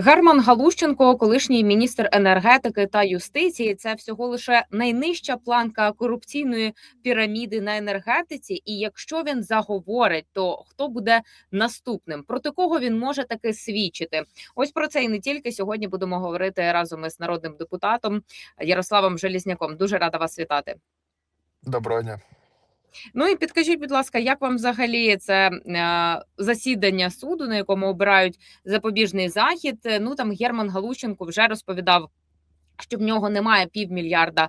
Герман Галущенко, колишній міністр енергетики та юстиції, це всього лише найнижча планка корупційної піраміди на енергетиці. І якщо він заговорить, то хто буде наступним? Проти кого він може таки свідчити? Ось про це і не тільки сьогодні будемо говорити разом із народним депутатом Ярославом Желізняком. Дуже рада вас вітати. Доброго дня. Ну і підкажіть, будь ласка, як вам взагалі це е, засідання суду, на якому обирають запобіжний захід? Е, Ну там Герман Галущенко вже розповідав. Що в нього немає півмільярда е,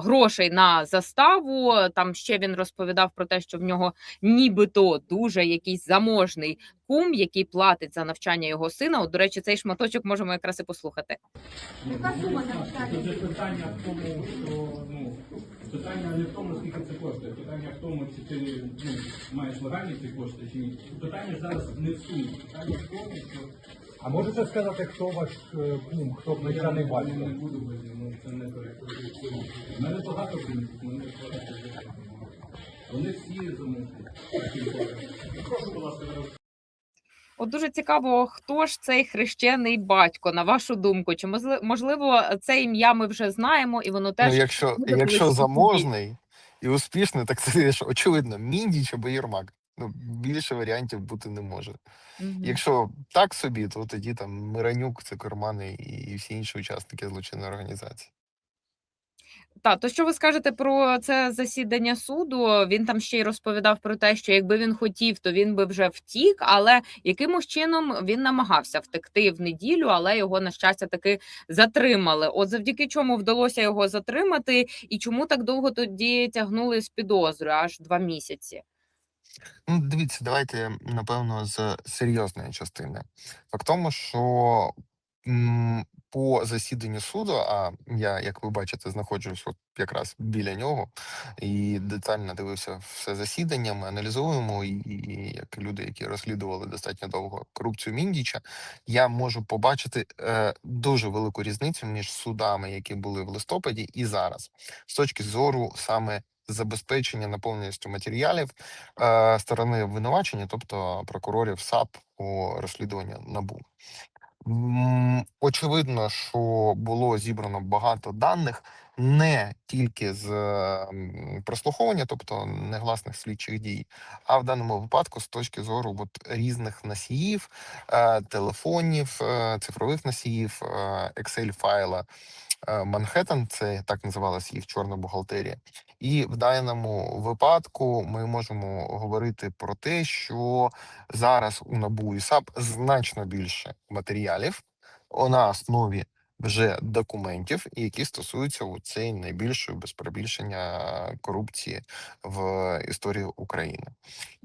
грошей на заставу. Там ще він розповідав про те, що в нього нібито дуже якийсь заможний кум, який платить за навчання його сина. От, до речі, цей шматочок можемо якраз і послухати. Яка сума навчання? Тут питання в тому, що питання не в тому, скільки це коштує. Питання в тому, чи ти ну, маєш легальні ці кошти чи ні. Питання зараз не в сумі. Питання в тому, що А можете сказати, хто ваш е, кум, хто я навчаний не, батько? не буду без ну це не коректно. У мене багато кумів, у мене багато людей. Вони всі замовкли. Прошу, будь ласка, зараз. От дуже цікаво, хто ж цей хрещений батько, на вашу думку? Чи можливо це ім'я ми вже знаємо, і воно теж ну, якщо, якщо заможний і успішний, так це ж очевидно, Міндіч або Єрмак. Ну, більше варіантів бути не може. Мгм. Якщо так собі, то тоді там Миранюк, це Кармани і всі інші учасники злочинної організації. Та то що ви скажете про це засідання суду? Він там ще й розповідав про те, що якби він хотів, то він би вже втік. Але якимось чином він намагався втекти в неділю, але його на щастя таки затримали. От завдяки чому вдалося його затримати, і чому так довго тоді тягнули з підозрою, аж два місяці. Ну, дивіться, давайте, напевно, з серйозної частини. Факт тому, що по засіданню суду, а я, як ви бачите, знаходжусь от якраз біля нього і детально дивився все засідання. Ми аналізуємо, і, і як люди, які розслідували достатньо довго корупцію Міндіча, я можу побачити е, дуже велику різницю між судами, які були в листопаді, і зараз, з точки зору саме забезпечення наповненістю матеріалів е, сторони обвинувачення, тобто прокурорів САП по розслідуванню НАБУ. Очевидно, що було зібрано багато даних не тільки з прослуховування, тобто негласних слідчих дій, а в даному випадку з точки зору от, різних носіїв, е, телефонів, е, цифрових носіїв, е, Excel файла. Манхеттен, це так називалась їх чорна бухгалтерія. І в даному випадку ми можемо говорити про те, що зараз у НАБУ і САП значно більше матеріалів на основі вже документів, які стосуються у цієї найбільшої без перебільшення корупції в історії України.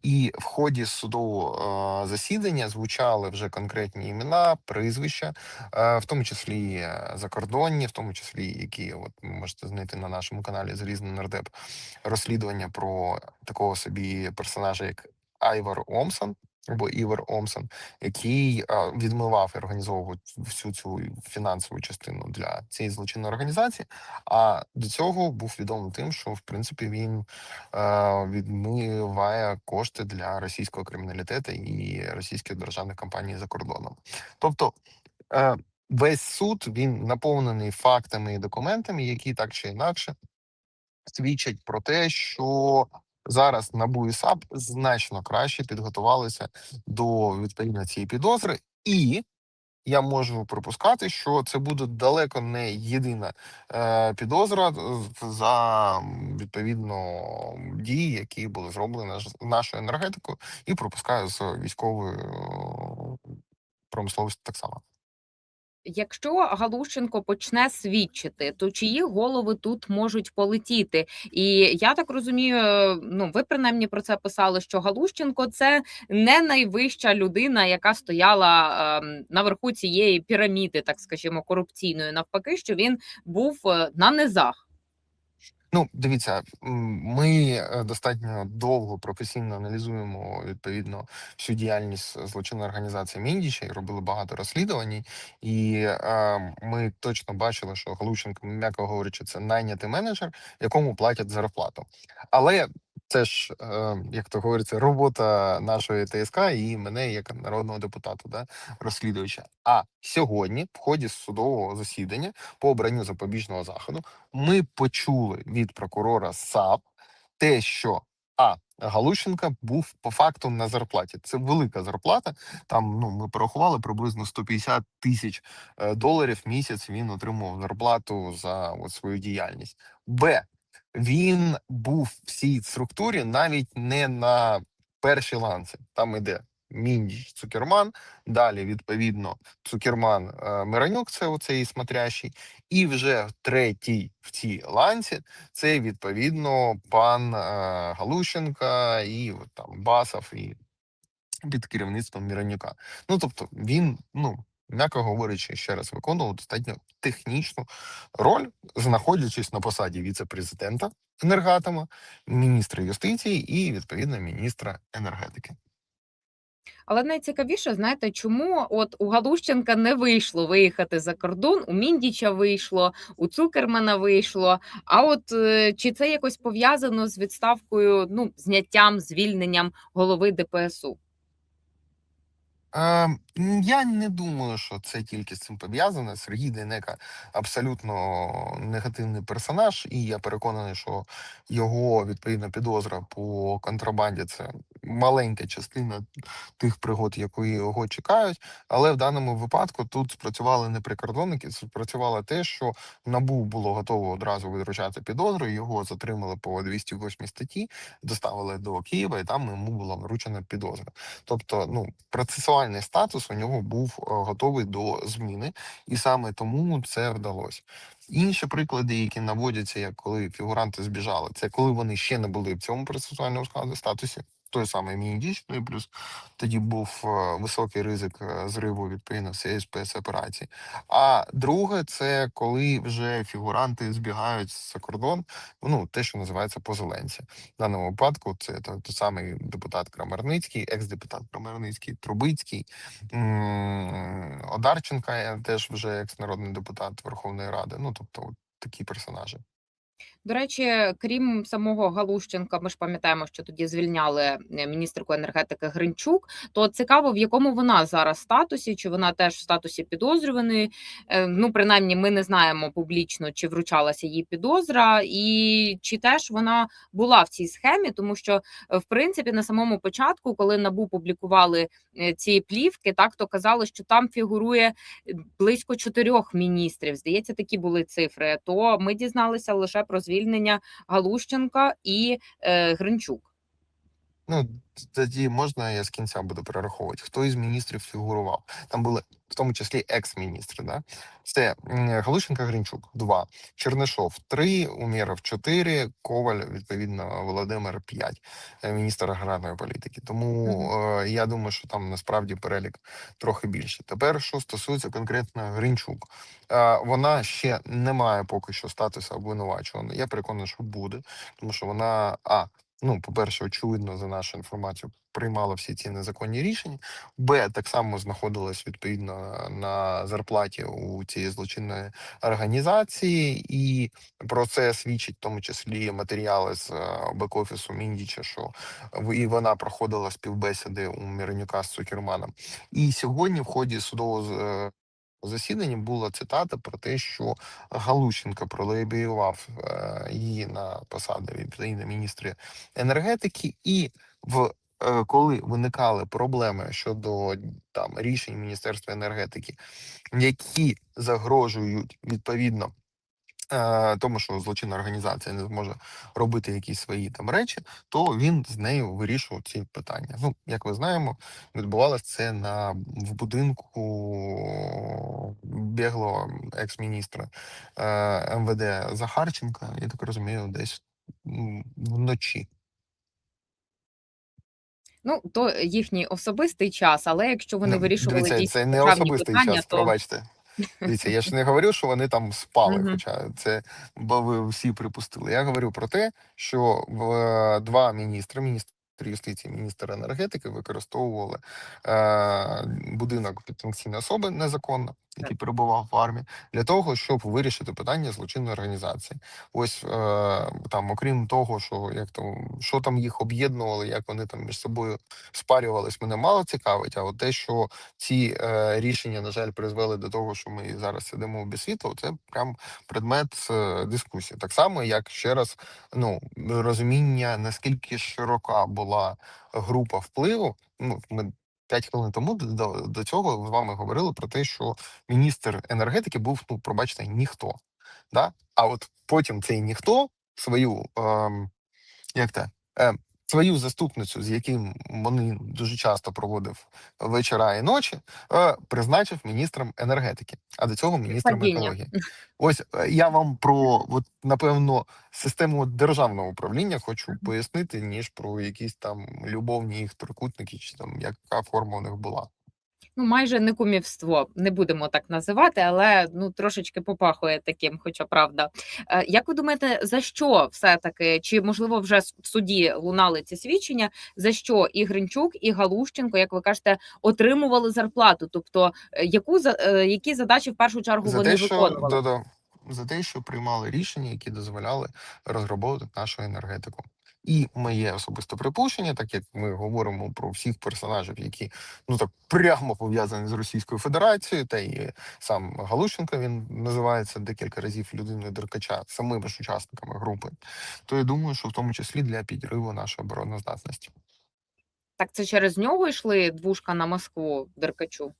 І в ході судового е, засідання звучали вже конкретні імена, прізвища, е, в тому числі е, закордонні, в тому числі які от можете знайти на нашому каналі Залізний нардеп розслідування про такого собі персонажа, як Айвар Омсан або Івер Омсон, який відмивав і організовував всю цю фінансову частину для цієї злочинної організації. А до цього був відомий тим, що в принципі він е, відмиває кошти для російського криміналітету і російських державних компаній за кордоном. Тобто е, весь суд він наповнений фактами і документами, які так чи інакше свідчать про те, що зараз НАБУ і САП значно краще підготувалися до відповідно цієї підозри, і я можу припускати, що це буде далеко не єдина е, підозра за відповідно дії, які були зроблені нашою енергетикою, і пропускаю з військовою е, промисловістю так само. Якщо Галущенко почне свідчити, то чиї голови тут можуть полетіти? І я так розумію, ну ви принаймні про це писали, що Галущенко це не найвища людина, яка стояла е, наверху цієї піраміди, так скажімо, корупційної. Навпаки, що він був е, на низах. Ну, дивіться, ми е, достатньо довго професійно аналізуємо відповідно всю діяльність злочинної організації Міндіча і робили багато розслідувань. І е, ми точно бачили, що Галущенко, м'яко говорячи, це найнятий менеджер, якому платять зарплату. Але Це ж, е, як то говориться, робота нашої ТСК і мене як народного депутата, да, розслідувача. А сьогодні, в ході судового засідання по обранню запобіжного заходу, ми почули від прокурора САП те, що а Галущенка був по факту на зарплаті. Це велика зарплата. Там ну ми порахували приблизно 150 тисяч е, доларів місяць. Він отримував зарплату за от свою діяльність. Б він був в цій структурі навіть не на першій ланці. Там іде Міндіч Цукерман, далі відповідно Цукерман е, Миронюк, це оцей смотрящий, і вже в третій в цій ланці це відповідно пан е, Галущенка і там Басов і під керівництвом Міронюка. Ну тобто він, ну м'яко говорячи, ще раз виконував достатньо технічну роль, знаходячись на посаді віце-президента енергатома, міністра юстиції і відповідно міністра енергетики. Але найцікавіше, знаєте, чому от у Галущенка не вийшло виїхати за кордон, у Міндіча вийшло, у Цукермана вийшло. А от е, чи це якось пов'язано з відставкою, ну зняттям, звільненням голови ДПСУ? Е, м, я не думаю, що це тільки з цим пов'язане. Сергій Дейнека абсолютно негативний персонаж, і я переконаний, що його відповідна підозра по контрабанді це маленька частина тих пригод, які його чекають. Але в даному випадку тут спрацювали не прикордонники, спрацювало те, що НАБУ було готово одразу виручати підозру. Його затримали по 208 статті, доставили до Києва, і там йому була вручена підозра. Тобто, ну процесуальний статус у нього був е, готовий до зміни, і саме тому це вдалося. Інші приклади, які наводяться, як коли фігуранти збіжали, це коли вони ще не були в цьому процесуальному статусі. Той самий Міндіч, ну плюс тоді був е, високий ризик е, зриву відповідно цієї спецоперації. А друге, це коли вже фігуранти збігають за кордон, ну те, що називається позеленці. В даному випадку це той, той самий депутат Крамарницький, екс-депутат Крамарницький, Трубицький, Одарченка, е, теж вже екс-народний депутат Верховної Ради. Ну тобто, такі персонажі. До речі, крім самого Галущенка, ми ж пам'ятаємо, що тоді звільняли е, міністерку енергетики Гринчук. То цікаво, в якому вона зараз статусі, чи вона теж в статусі підозрюваної. Е, Ну, принаймні, ми не знаємо публічно, чи вручалася їй підозра, і чи теж вона була в цій схемі, тому що е, в принципі на самому початку, коли набу публікували ці плівки, так то казали, що там фігурує близько чотирьох міністрів. Здається, такі були цифри. То ми дізналися лише про звільнення Галущенка і е, Гринчук. Ну, тоді можна я з кінця буду перераховувати, хто із міністрів фігурував. Там були в тому числі екс-міністри. Да? Це м, Галущенка Гринчук, два, Чернишов, три, Умєров, чотири, Коваль, відповідно, Володимир, п'ять, е, міністр аграрної політики. Тому е, я думаю, що там насправді перелік трохи більше. Тепер, що стосується конкретно Гринчук, е, вона ще не має поки що статусу обвинувачуваної. Я переконаний, що буде, тому що вона а. Ну, по-перше, очевидно, за нашу інформацію, приймала всі ці незаконні рішення. Б так само знаходилась відповідно на зарплаті у цієї злочинної організації, і про це свідчить в тому числі матеріали з е, бек-офісу Міндіча, що і вона проходила співбесіди у Міронюка з Цукерманом. І сьогодні, в ході судового з- е, була цитата про те, що Галущенко пролобіював е, її на посаду відповідно міністра енергетики, і в е, коли виникали проблеми щодо там рішень Міністерства енергетики, які загрожують відповідно. Е, Тому що злочинна організація не зможе робити якісь свої там речі, то він з нею вирішував ці питання. Ну, як ви знаємо, відбувалося це на в будинку біглого екс-міністра е, МВД Захарченка, я так розумію, десь вночі. Ну то їхній особистий час, але якщо вони Ну, вирішували дивіться, дійсно це не особистий питання, час, то пробачте. Дивіться, я ж не говорю, що вони там спали, Мгм. хоча це бо ви всі припустили. Я говорю про те, що в е, два міністри, міністр юстиції, міністр енергетики використовували е, будинок підсанкційної особи незаконно. який перебував в армії, для того, щоб вирішити питання злочинної організації. Ось е, там, окрім того, що як там, що там їх об'єднували, як вони там між собою спарювались, мене мало цікавить. А от те, що ці е, рішення, на жаль, призвели до того, що ми зараз сидимо без світла, це прям предмет е, дискусії. Так само, як ще раз ну розуміння, наскільки широка була група впливу. Ну ми п'ять хвилин тому до, до цього з вами говорили про те, що міністр енергетики був, ну пробачте, ніхто. Да? А от потім цей ніхто свою ем, як те, е, свою заступницю, з яким вони дуже часто проводив вечора і ночі, е, призначив міністром енергетики, а до цього міністром Падіння. екології. Ось е, я вам про от, напевно систему державного управління хочу пояснити, ніж про якісь там любовні їх трикутники, чи там яка форма у них була. Ну, майже не кумівство, не будемо так називати, але ну трошечки попахує таким, хоча правда. Е, Як ви думаєте, за що все-таки, чи можливо вже в суді лунали ці свідчення, за що і Гринчук, і Галущенко, як ви кажете, отримували зарплату? Тобто, е, яку е, які задачі в першу чергу За вони те, що виконували? да, да, за те, що приймали рішення, які дозволяли розграбовувати нашу енергетику. І моє особисте припущення, так як ми говоримо про всіх персонажів, які ну так прямо пов'язані з Російською Федерацією, та й сам Галущенко він називається декілька разів людиною Деркача, самими ж учасниками групи. То я думаю, що в тому числі для підриву нашої обороноздатності. Так це через нього йшли двушка на Москву Деркачу.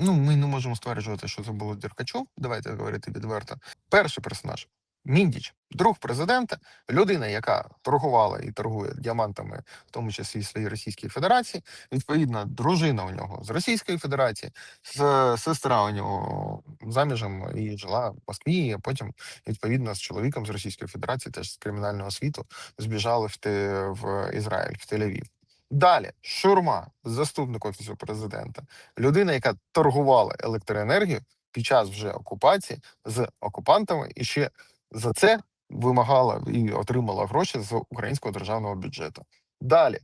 Ну, ми не можемо стверджувати, що це було Деркачов. Давайте говорити відверто. Перший персонаж Міндіч, друг президента, людина, яка торгувала і торгує діамантами, в тому числі своїй Російській Федерації. Відповідно, дружина у нього з Російської Федерації, с- сестра у нього заміжем і жила в Москві. А потім, відповідно, з чоловіком з Російської Федерації, теж з кримінального світу, збіжали в, те, в Ізраїль, в Тель-Авів. Далі Шурма, заступник офісу президента, людина, яка торгувала електроенергією під час вже окупації з окупантами, і ще за це вимагала і отримала гроші з українського державного бюджету. Далі,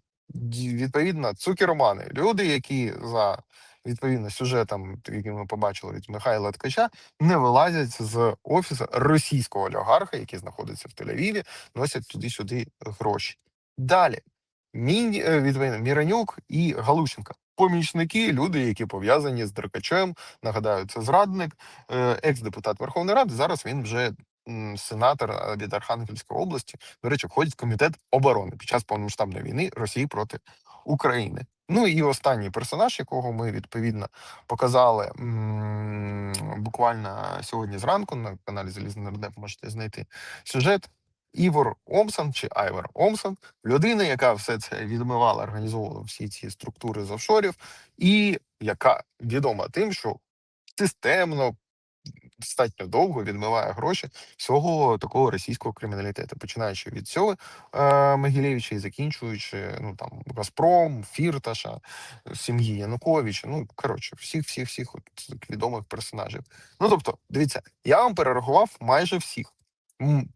відповідно, цукермани, люди, які за відповідно сюжетом, який ми побачили від Михайла Ткача, не вилазять з офісу російського олігарха, який знаходиться в Тель-Авіві, носять туди-сюди гроші. Далі. Мінь, е, відповідно, Міранюк і Галущенка. Помічники, люди, які пов'язані з Деркачем. Нагадаю, це зрадник, е, екс-депутат Верховної Ради. Зараз він вже сенатор від Архангельської області. До речі, входить в комітет оборони під час повномасштабної війни Росії проти України. Ну і останній персонаж, якого ми відповідно показали буквально сьогодні зранку на каналі Залізний Нардеп можете знайти сюжет. Івор Омсон чи Айвор Омсон, людина, яка все це відмивала, організовувала всі ці структури з офшорів, і яка відома тим, що системно достатньо довго відмиває гроші всього такого російського криміналітету, починаючи від цього е, Могилєвича і закінчуючи ну там Газпром, Фірташа, сім'ї Януковича. Ну коротше, всіх, всіх, всіх от відомих персонажів. Ну тобто, дивіться, я вам перерахував майже всіх.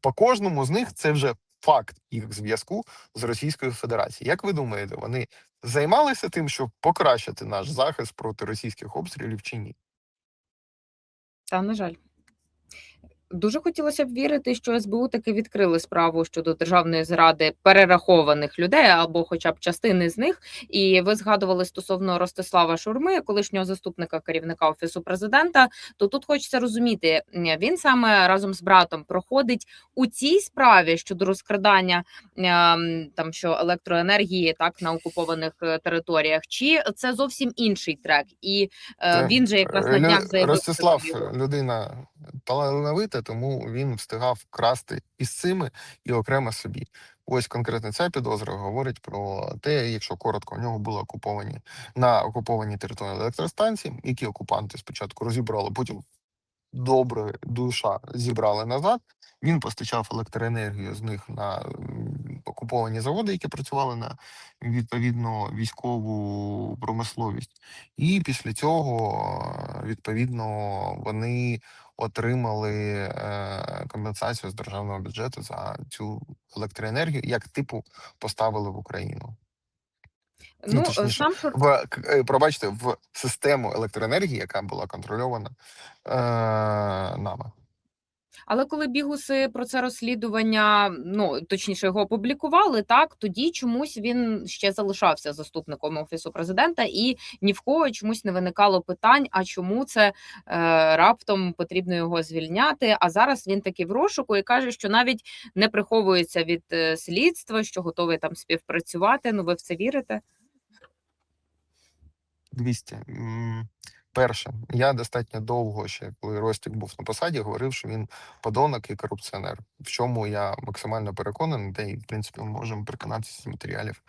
По кожному з них це вже факт їх зв'язку з Російською Федерацією. Як ви думаєте, вони займалися тим, щоб покращити наш захист проти російських обстрілів чи ні? Та на жаль. Дуже хотілося б вірити, що СБУ таки відкрили справу щодо державної зради перерахованих людей або, хоча б частини з них. І ви згадували стосовно Ростислава Шурми, колишнього заступника керівника офісу президента. То тут хочеться розуміти, він саме разом з братом проходить у цій справі щодо розкрадання там що електроенергії так на окупованих е, територіях, чи це зовсім інший трек? І е, Це, він же якраз на днях заявив Ростислав його- людина талановита, тому він встигав красти із цими і окремо собі. Ось конкретно ця підозра говорить про те, якщо коротко, у нього були окуповані на окупованій території електростанції, які окупанти спочатку розібрали, потім добре душа зібрали назад. Він постачав електроенергію з них на окуповані заводи, які працювали на відповідно військову промисловість. І після цього, відповідно, вони отримали е, компенсацію з державного бюджету за цю електроенергію, як типу поставили в Україну. Ну, Ну, точніше, сам в е, пробачте в систему електроенергії, яка була контрольована е, нами. Але коли бігуси про це розслідування, ну точніше його опублікували, так тоді чомусь він ще залишався заступником офісу президента, і ні в кого чомусь не виникало питань: а чому це е, раптом потрібно його звільняти? А зараз він таки в розшуку і каже, що навіть не приховується від е, слідства, що готовий там співпрацювати. Ну ви в це вірите? 200. Перше, я достатньо довго ще, коли Ростік був на посаді, говорив, що він подонок і корупціонер. В чому я максимально переконаний, де і в принципі ми можемо переконатися з матеріалів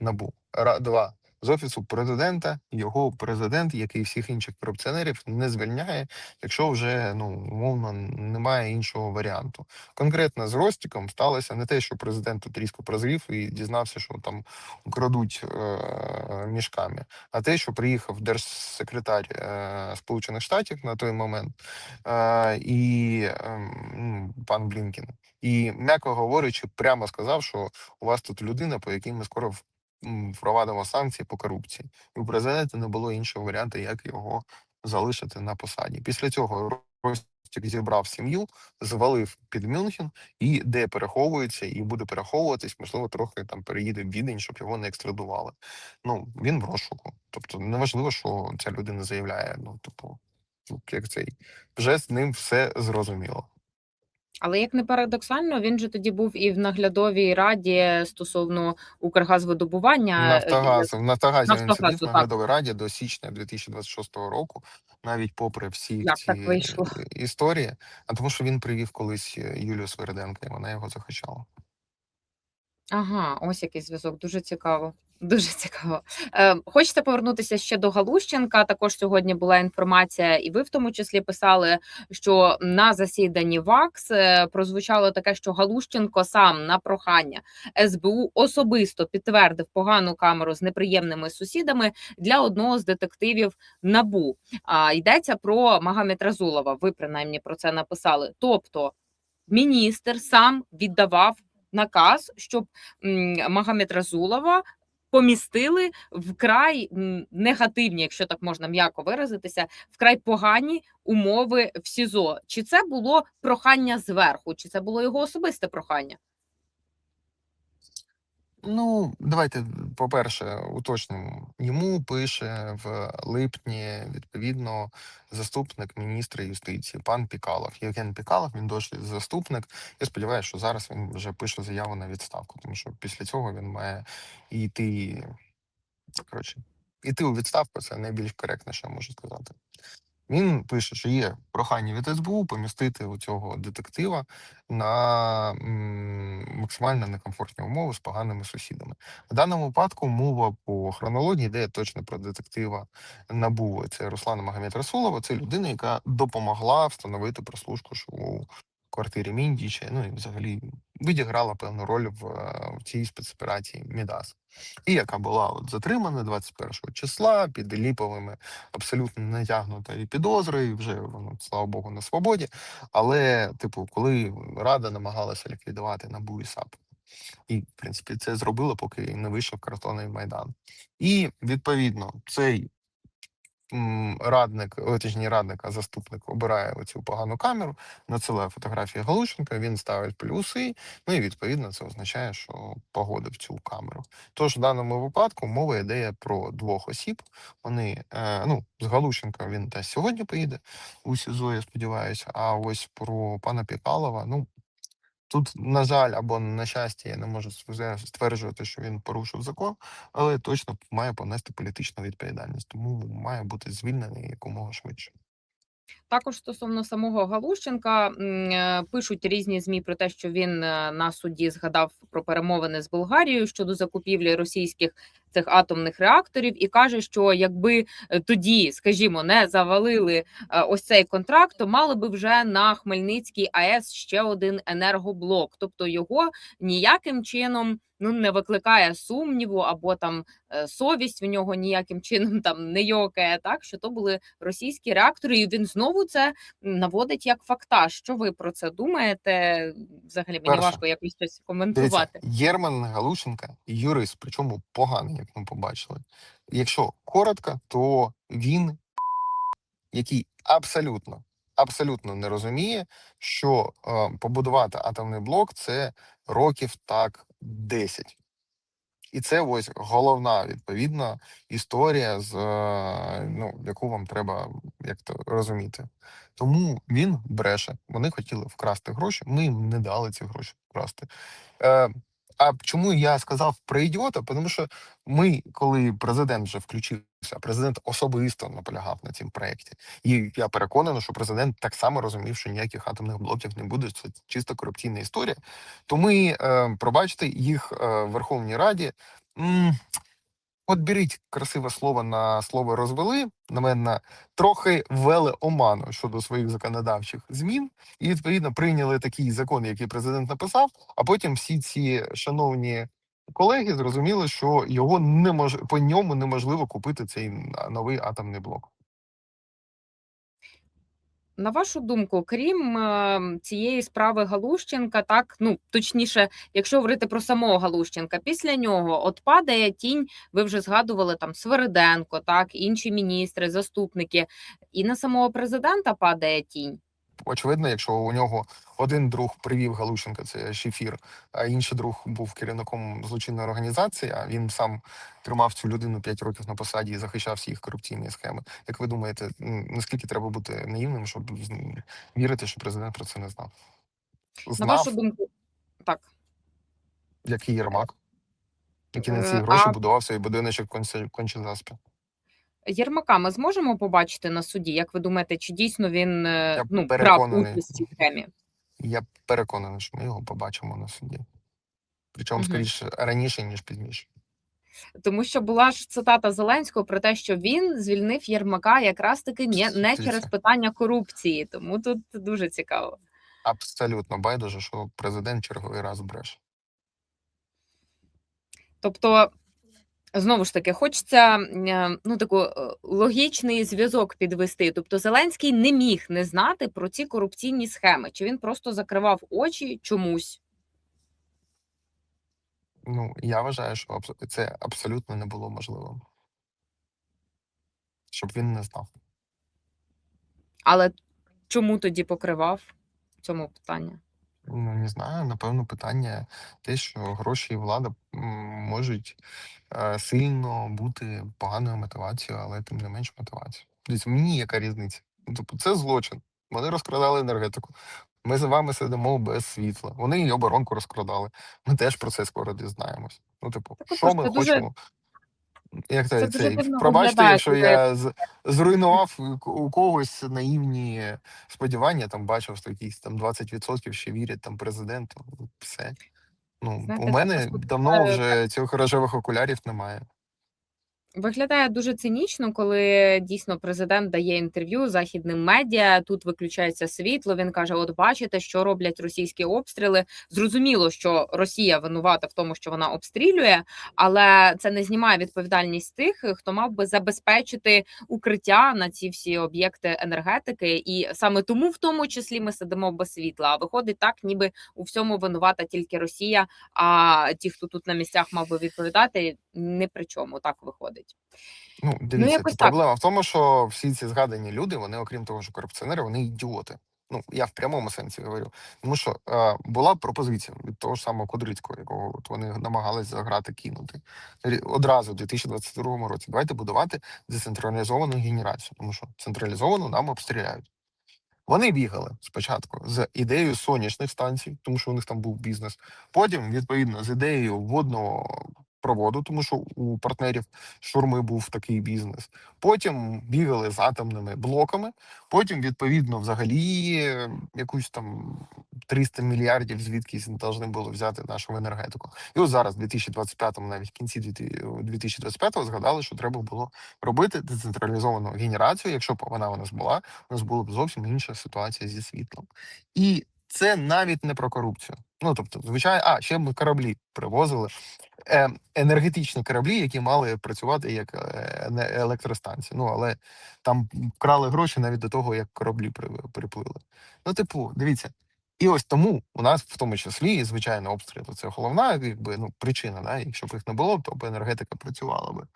набу. Ра два з офісу президента, його президент, який всіх інших корупціонерів не звільняє, якщо вже ну умовно немає іншого варіанту. Конкретно з Ростіком сталося не те, що президент тут різко прозрів і дізнався, що там крадуть е- мішками а те, що приїхав держсекретар е, Сполучених Штатів на той момент, е, і ну, пан Блінкін, і м'яко говорячи, прямо сказав, що у вас тут людина, по якій ми скоро впровадимо санкції по корупції. І у президента не було іншого варіанту, як його залишити на посаді. Після цього Ростік зібрав сім'ю, звалив під Мюнхен і де переховується, і буде переховуватись, можливо, трохи там переїде в Відень, щоб його не екстрадували ну він в розшуку. Тобто неважливо, що ця людина заявляє. Ну, типу, як цей вже з ним все зрозуміло. Але як не парадоксально, він же тоді був і в наглядовій раді стосовно Укргазвидобування. Нафтогазу. Нафтогаз в Нафтогазі він Нафтогазу, сидів в наглядовій раді до січня 2026 року, навіть попри всі Як ці так е, історії. А тому, що він привів колись е, Юлію Свериденко, і вона його захищала. Ага, ось який зв'язок. Дуже цікаво. Дуже цікаво. Е, хочеться повернутися ще до Галущенка. Також сьогодні була інформація, і ви в тому числі писали, що на засіданні ВАКС е, прозвучало таке, що Галущенко сам на прохання СБУ особисто підтвердив погану камеру з неприємними сусідами для одного з детективів НАБУ. А йдеться про Магомед Разулова. Ви принаймні про це написали. Тобто міністр сам віддавав наказ, щоб Магомед Разулова помістили вкрай негативні, якщо так можна м'яко виразитися, вкрай погані умови в СІЗО. Чи це було прохання зверху, чи це було його особисте прохання? Ну, давайте, по-перше, уточнимо. Йому пише в липні відповідно заступник міністра юстиції, пан Пікалов. Євген Пікалов, він досі заступник. Я сподіваюся, що зараз він вже пише заяву на відставку, тому що після цього він має йти. Коротше, іти у відставку це найбільш коректне, що я можу сказати. Він пише, що є прохання від СБУ помістити у цього детектива на максимально некомфортні умови з поганими сусідами. В даному випадку мова по хронології йде точно про детектива НАБУ. Це Руслана Магомед Расулова. Це людина, яка допомогла встановити прослушку у квартирі Міндіча. Ну і взагалі відіграла певну роль в, е, в цій спецоперації Мідас. І яка була от затримана 21 числа під ліповими абсолютно натягнутою підозрою. Вже воно, слава Богу, на свободі. Але, типу, коли Рада намагалася ліквідувати НАБУ і САП. І, в принципі, це зробила, поки не вийшов картонний майдан. І відповідно цей радник, о, точніше, радник, а заступник обирає оцю погану камеру, надсилає фотографії Галущенка, він ставить плюси. Ну і відповідно це означає, що погодив цю камеру. Тож в даному випадку мова йде про двох осіб. Вони е, ну з Галущенка він десь сьогодні поїде у СІЗО, я сподіваюся. А ось про пана Пікалова, ну. Тут, на жаль, або на щастя, я не можу стверджувати- що він порушив закон, але точно має понести політичну відповідальність, тому має бути звільнений якомога швидше. Також стосовно самого Галущенка е, пишуть різні змі про те, що він е, на суді згадав про перемовини з Болгарією щодо закупівлі російських цих атомних реакторів, і каже, що якби е, тоді, скажімо, не завалили ось цей контракт, то мали би вже на Хмельницькій АЕС ще один енергоблок, тобто його ніяким чином. Ну, не викликає сумніву, або там совість в нього ніяким чином там не йокає, так що то були російські реактори, і він знову це наводить як фактаж. Що ви про це думаєте? Взагалі мені Перше. важко якось щось Дивіться, коментувати. Єрман Галушенка юрист, причому поганий як ми побачили. Якщо коротко, то він, який абсолютно, абсолютно не розуміє, що е, побудувати атомний блок це років так 10. І це ось головна відповідна історія, з е, ну, яку вам треба як то розуміти. Тому він бреше. Вони хотіли вкрасти гроші. Ми їм не дали ці гроші вкрасти. Е, а чому я сказав про ідіота? Тому що ми, коли президент вже включився, президент особисто наполягав на цьому проєкті. І я переконаний, що президент так само розумів, що ніяких атомних блоків не буде. Це чисто корупційна історія. То ми, е, пробачте, їх е, в Верховній Раді. От беріть красиве слово на слово розвели. На мене трохи ввели оману щодо своїх законодавчих змін, і відповідно прийняли такий закон, який президент написав. А потім всі ці шановні колеги зрозуміли, що його не мож... по ньому неможливо купити цей новий атомний блок. На вашу думку, крім е, цієї справи Галущенка, так ну точніше, якщо говорити про самого Галущенка, після нього от падає тінь. Ви вже згадували там Свериденко, так інші міністри, заступники, і на самого президента падає тінь. Очевидно, якщо у нього один друг привів Галущенка, це Шефір, а інший друг був керівником злочинної організації, а він сам тримав цю людину 5 років на посаді і захищав всі їх корупційні схеми. Як ви думаєте, наскільки треба бути наївним, щоб вірити, що президент про це не знав? На вашу думку, так. як і Єрмак, який на ці Е, гроші а- будував свій будиночок конче заспі. Єрмака ми зможемо побачити на суді. Як ви думаєте, чи дійсно він е, Я ну, брав участь в цій схемі? Я переконаний, що ми його побачимо на суді. Причому, скоріше, раніше, ніж пізніше. Тому що була ж цитата Зеленського про те, що він звільнив Єрмака якраз таки не, не через питання корупції. Тому тут дуже цікаво. Абсолютно байдуже, що президент черговий раз бреше. Тобто, знову ж таки, хочеться е, ну таку е, логічний зв'язок підвести. Тобто, Зеленський не міг не знати про ці корупційні схеми, чи він просто закривав очі чомусь. Ну, я вважаю, що це абсолютно не було можливим. Щоб він не знав. Але чому тоді покривав в цьому питання? Ну, не знаю, напевно, питання те, що гроші і влада м, можуть е, сильно бути поганою мотивацією, але тим не менш мотивацією. Дивіться, мені яка різниця? Ну, тобто, це злочин. Вони розкрадали енергетику. Ми з вами сидимо без світла. Вони і оборонку розкрадали. Ми теж про це скоро дізнаємось. Ну, типу, Так, що отож, ми дуже- хочемо? Як це це, дуже дивно пробачте, виглядає, якщо коли- я з, зруйнував у у когось наївні сподівання, там бачив, що якісь там 20% ще вірять там президенту. Все. Ну, Знаєте, у це мене просто давно вже цих рожевих окулярів немає. Виглядає дуже цинічно, коли дійсно президент дає інтерв'ю західним медіа. Тут виключається світло. Він каже: От бачите, що роблять російські обстріли. Зрозуміло, що Росія винувата в тому, що вона обстрілює, але це не знімає відповідальність тих, хто мав би забезпечити укриття на ці всі об'єкти енергетики. І саме тому, в тому числі, ми сидимо без світла. А виходить так, ніби у всьому винувата тільки Росія. А ті, хто тут на місцях мав би відповідати, ні при чому так виходить. Ну, дивіться, якось то так. проблема в тому, що всі ці згадані люди, вони, окрім того, що корупціонери, вони ідіоти. Ну, я в прямому сенсі говорю. Тому що е, була пропозиція від того ж самого Кудрицького, якого от вони намагались заграти кинути одразу в 2022 році. Давайте будувати децентралізовану генерацію, тому що централізовану нам обстріляють. Вони бігали спочатку з ідеєю сонячних станцій, тому що у них там був бізнес. Потім, відповідно, з ідеєю водного проводу, тому що у партнерів шурми був такий бізнес. Потім бігали з атомними блоками. Потім, відповідно, взагалі якусь там 300 мільярдів звідкись повинні були взяти нашу енергетику. І от зараз, в 2025-му, навіть в кінці 2025-го, згадали, що треба було робити децентралізовану генерацію. Якщо б вона у нас була, у нас була б зовсім інша ситуація зі світлом. І це навіть не про корупцію. Ну тобто, звичайно, а ще ми кораблі привозили. Е, енергетичні кораблі, які мали працювати як е, електростанції. Ну але там вкрали гроші навіть до того, як кораблі приплили. Ну, типу, дивіться, І ось тому у нас в тому числі, звичайно, обстріли це головна якби, ну, причина. Да? Якщо б їх не було, то б енергетика працювала би.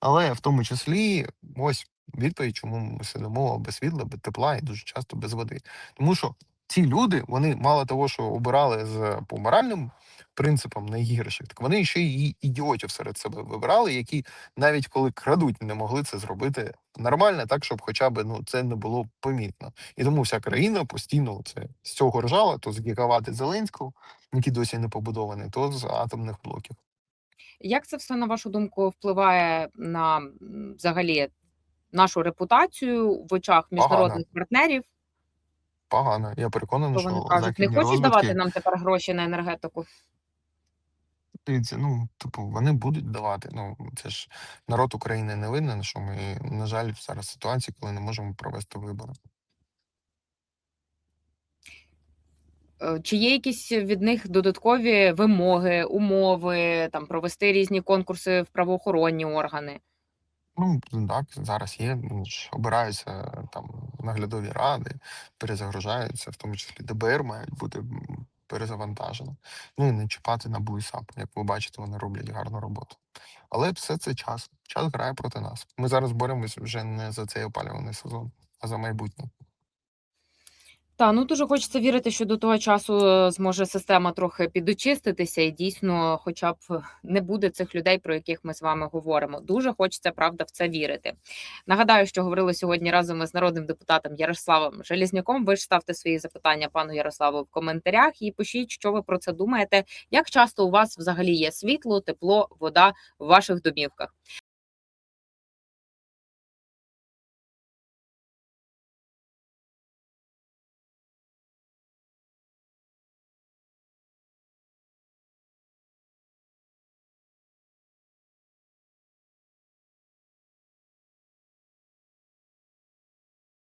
Але в тому числі ось відповідь, чому ми сидимо без світла, без тепла і дуже часто без води. Тому що ці люди, вони мало того, що обирали з по моральним принципам найгірших, так вони ще й ідіотів серед себе вибирали, які навіть коли крадуть, не могли це зробити нормально, так щоб хоча б ну це не було помітно. І тому вся країна постійно це з цього ржала, то з Зеленського, які досі не побудовані, то з атомних блоків. Як це все, на вашу думку, впливає на взагалі нашу репутацію в очах міжнародних партнерів? Погано. Я переконаний, Що вони кажуть, не західні хочуть розвідки, давати нам тепер гроші на енергетику? Дивіться, ну, типу, вони будуть давати. Ну, це ж народ України не винен, що ми, на жаль, зараз ситуації, коли не можемо провести вибори. Е, Чи є якісь від них додаткові вимоги, умови, там провести різні конкурси в правоохоронні органи? Ну, так, зараз є, ну, обираються там наглядові ради, перезагружаються, в тому числі ДБР мають бути м, перезавантажені. Ну і не чіпати на буйсап. САП. Як ви бачите, вони роблять гарну роботу. Але все це час. Час грає проти нас. Ми зараз боремося вже не за цей опалюваний сезон, а за майбутнє. Та ну дуже хочеться вірити, що до того часу е, зможе система трохи підочиститися, і дійсно, хоча б е, не буде цих людей, про яких ми з вами говоримо. Дуже хочеться правда в це вірити. Нагадаю, що говорили сьогодні разом із народним депутатом Ярославом Желізняком. Ви ж ставте свої запитання пану Ярославу в коментарях і пишіть, що ви про це думаєте. Як часто у вас взагалі є світло, тепло, вода в ваших домівках?